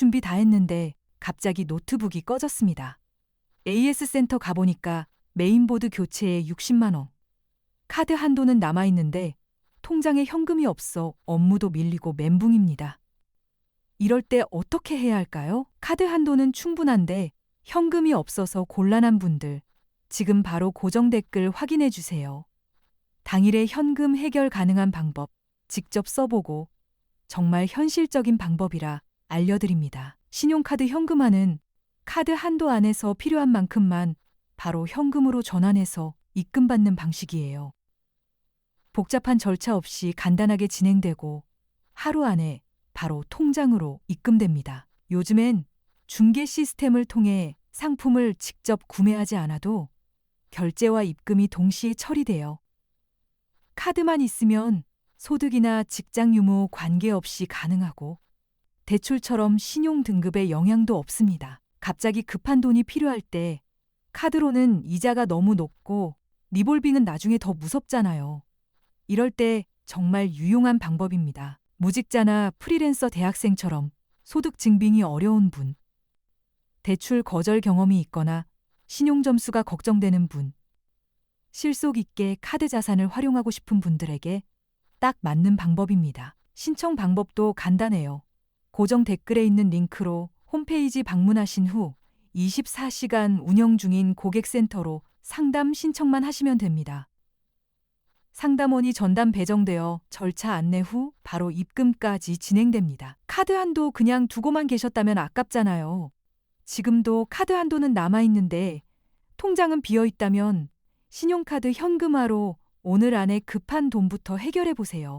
별짓 다 했는데 갑자기 노트북이 꺼졌습니다. AS 센터 가보니까 메인보드 교체에 60만 원. 카드 한도는 남아 있는데 통장에 현금이 없어 업무도 밀리고 멘붕입니다. 이럴 때 어떻게 해야 할까요? 카드 한도는 충분한데 현금이 없어서 곤란한 분들 지금 바로 고정 댓글 확인해 주세요. 당일에 현금 해결 가능한 방법 직접 써보고 정말 현실적인 방법이라 알려드립니다. 신용카드 현금화는 카드 한도 안에서 필요한 만큼만 바로 현금으로 전환해서 입금받는 방식이에요. 복잡한 절차 없이 간단하게 진행되고 하루 안에 바로 통장으로 입금됩니다. 요즘엔 중개 시스템을 통해 상품을 직접 구매하지 않아도 결제와 입금이 동시에 처리돼요. 카드만 있으면 소득이나 직장 유무 관계없이 가능하고 대출처럼 신용 등급에 영향도 없습니다. 갑자기 급한 돈이 필요할 때 카드로는 이자가 너무 높고 리볼빙은 나중에 더 무섭잖아요. 이럴 때 정말 유용한 방법입니다. 무직자나 프리랜서 대학생처럼 소득 증빙이 어려운 분, 대출 거절 경험이 있거나 신용 점수가 걱정되는 분, 실속 있게 카드 자산을 활용하고 싶은 분들에게 딱 맞는 방법입니다. 신청 방법도 간단해요. 고정 댓글에 있는 링크로 홈페이지 방문하신 후 24시간 운영 중인 고객센터로 상담 신청만 하시면 됩니다. 상담원이 전담 배정되어 절차 안내 후 바로 입금까지 진행됩니다. 카드 한도 그냥 두고만 계셨다면 아깝잖아요. 지금도 카드 한도는 남아있는데 통장은 비어 있다면 신용카드 현금화로 오늘 안에 급한 돈부터 해결해 보세요.